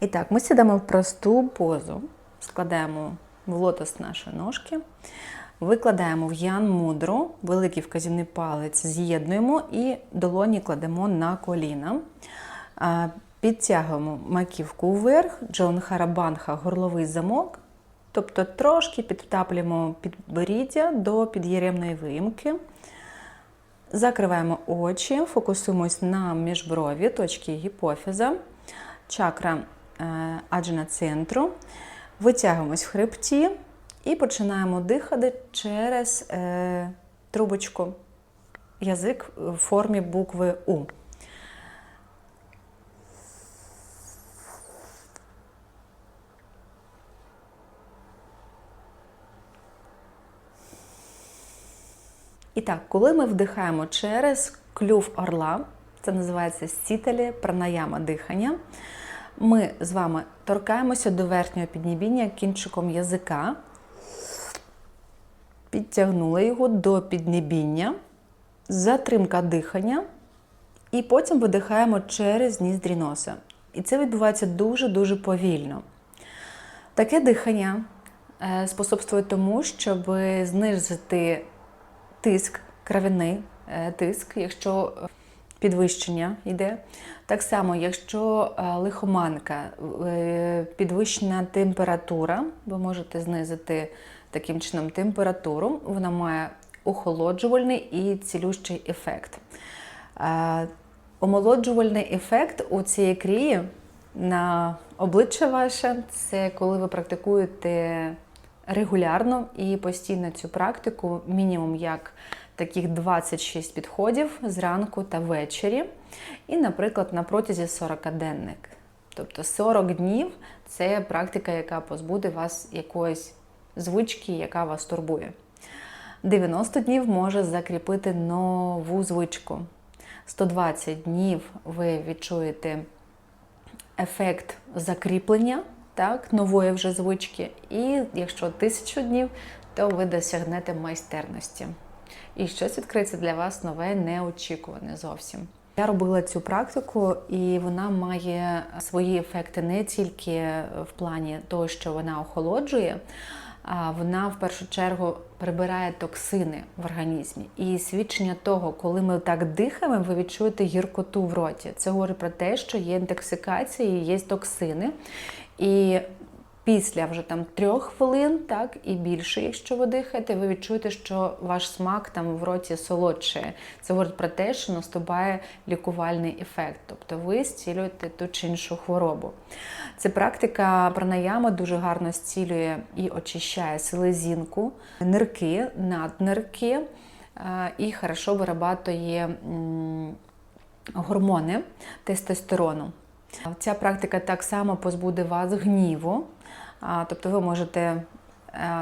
І так, ми сідаємо в просту позу, складаємо в лотос наші ножки, викладаємо в ян мудру, великий вказівний палець з'єднуємо і долоні кладемо на коліна. Підтягуємо маківку вверх, Джон Харабанха, горловий замок, тобто трошки підтаплюємо підборіддя до під'єремної виїмки. Закриваємо очі, фокусуємось на міжброві, точки гіпофіза, чакра е, аджна центру. Витягуємось в хребті і починаємо дихати через е, трубочку. Язик в формі букви У. І так, коли ми вдихаємо через клюв орла, це називається сітелі пранаяма дихання. Ми з вами торкаємося до верхнього піднебіння кінчиком язика, підтягнули його до піднебіння, затримка дихання, і потім видихаємо через ніздрі носа. І це відбувається дуже-дуже повільно. Таке дихання е, способствує тому, щоб знизити тиск, кровяний е, тиск, якщо підвищення йде. Так само, якщо е, лихоманка, е, підвищена температура, ви можете знизити таким чином температуру, вона має охолоджувальний і цілющий ефект. Е, Омолоджувальний ефект у цієї крії на обличчя ваше це коли ви практикуєте регулярно і постійно цю практику, мінімум як таких 26 підходів зранку та ввечері. І, наприклад, на протязі 40-денник. Тобто 40 днів це практика, яка позбуде вас якоїсь звички, яка вас турбує. 90 днів може закріпити нову звичку. 120 днів ви відчуєте ефект закріплення так, нової вже звички. І якщо тисячу днів, то ви досягнете майстерності. І щось відкриється для вас нове, неочікуване зовсім. Я робила цю практику, і вона має свої ефекти не тільки в плані того, що вона охолоджує, а вона в першу чергу прибирає токсини в організмі. І свідчення того, коли ми так дихаємо, ви відчуєте гіркоту в роті. Це говорить про те, що є інтоксикація, є токсини. І після вже там трьох хвилин, так і більше, якщо ви дихаєте, ви відчуєте, що ваш смак там в роті солодшає. Це говорить про те, що наступає лікувальний ефект, тобто ви зцілюєте ту чи іншу хворобу. Ця практика пранаяма дуже гарно зцілює і очищає селезінку, нирки, наднирки і хорошо вирабатує гормони тестостерону. Ця практика так само позбуде вас гніву, тобто ви можете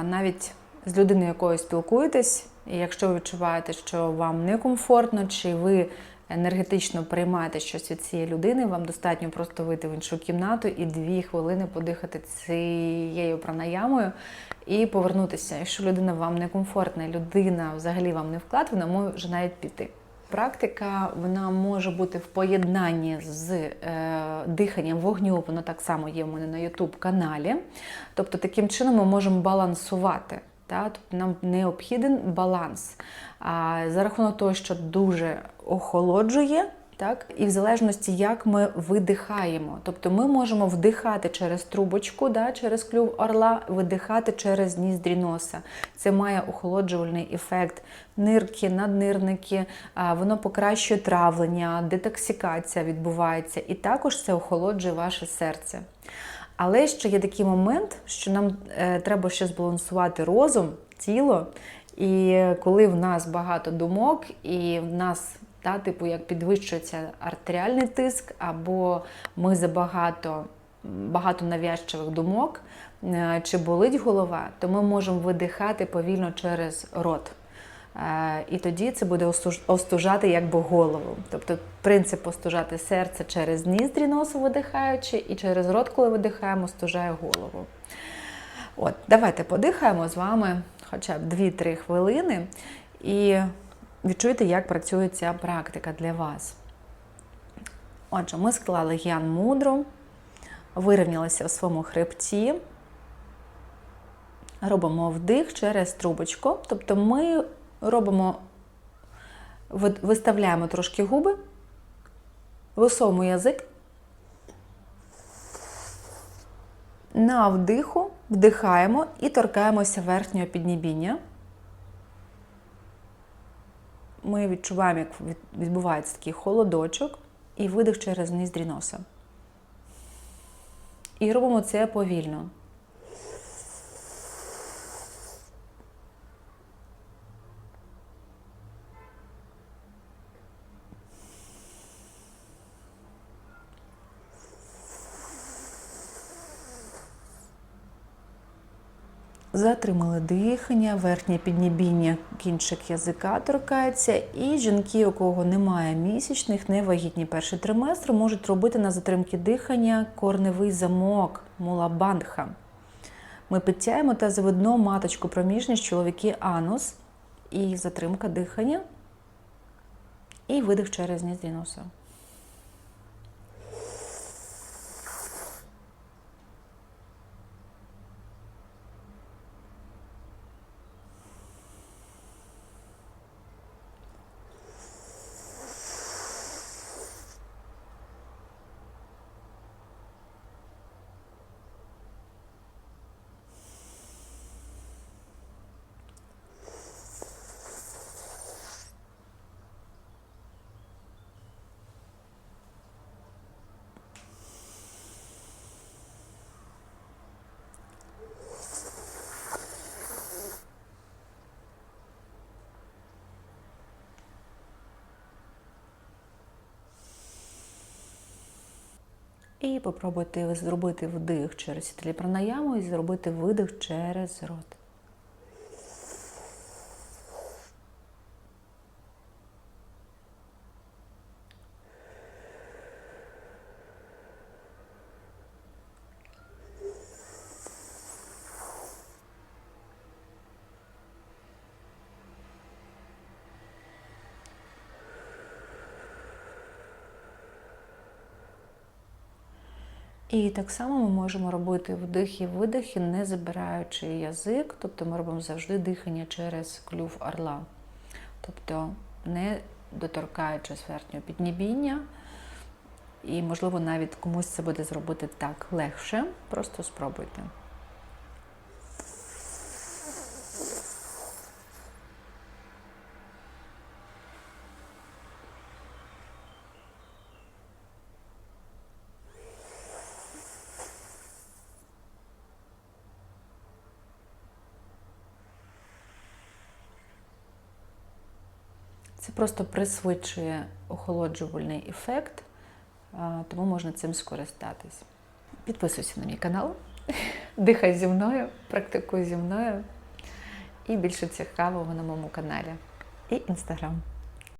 навіть з людиною, якою спілкуєтесь, і якщо ви відчуваєте, що вам некомфортно, чи ви енергетично приймаєте щось від цієї людини, вам достатньо просто вийти в іншу кімнату і дві хвилини подихати цією пранаямою і повернутися. Якщо людина вам некомфортна, людина взагалі вам не вклад, вона може навіть піти. Практика вона може бути в поєднанні з е, диханням вогню, воно так само є в мене на YouTube каналі. Тобто, таким чином ми можемо балансувати. Та? Тобто нам необхіден баланс. А за рахунок того, що дуже охолоджує, так? І в залежності, як ми видихаємо. Тобто ми можемо вдихати через трубочку, да, через клюв орла, видихати через ніздрі носа. Це має охолоджувальний ефект. Нирки, наднирники, воно покращує травлення, детоксикація відбувається, і також це охолоджує ваше серце. Але ще є такий момент, що нам е, треба ще збалансувати розум, тіло. І коли в нас багато думок, і в нас та, типу, як підвищується артеріальний тиск, або ми забагато багато навязчивих думок, е, чи болить голова, то ми можемо видихати повільно через рот. Е, і тоді це буде остужати якби голову. Тобто принцип остужати серце через ніздрі носу видихаючи, і через рот, коли видихаємо, остужає голову. От, Давайте подихаємо з вами хоча б 2-3 хвилини. І відчуйте, як працює ця практика для вас. Отже, ми склали г'ян мудру, вирівнялися в своєму хребті. Робимо вдих через трубочку. Тобто ми робимо, виставляємо трошки губи, висовуємо язик. На вдиху вдихаємо і торкаємося верхнього піднебіння. Ми відчуваємо, як від- відбувається такий холодочок і видих через ніздрі носа. І робимо це повільно. Затримали дихання, верхнє піднебіння, кінчик язика торкається. І жінки, у кого немає місячних, невагітні перший триместр, можуть робити на затримки дихання корневий замок мулабандха. Ми підтягуємо та заведно маточку проміжність, чоловіки анус і затримка дихання. І видих через ніздрі носа. І попробуйте зробити вдих через сітлі пранаяму і зробити видих через рот. І так само ми можемо робити вдих і видихи, не забираючи язик, тобто ми робимо завжди дихання через клюв орла, тобто не доторкаючись верхнього піднебіння. І, можливо, навіть комусь це буде зробити так легше. Просто спробуйте. Це просто присвідчує охолоджувальний ефект, тому можна цим скористатись. Підписуйся на мій канал, дихай зі мною, практикуй зі мною. І більше цікавого на моєму каналі і інстаграм.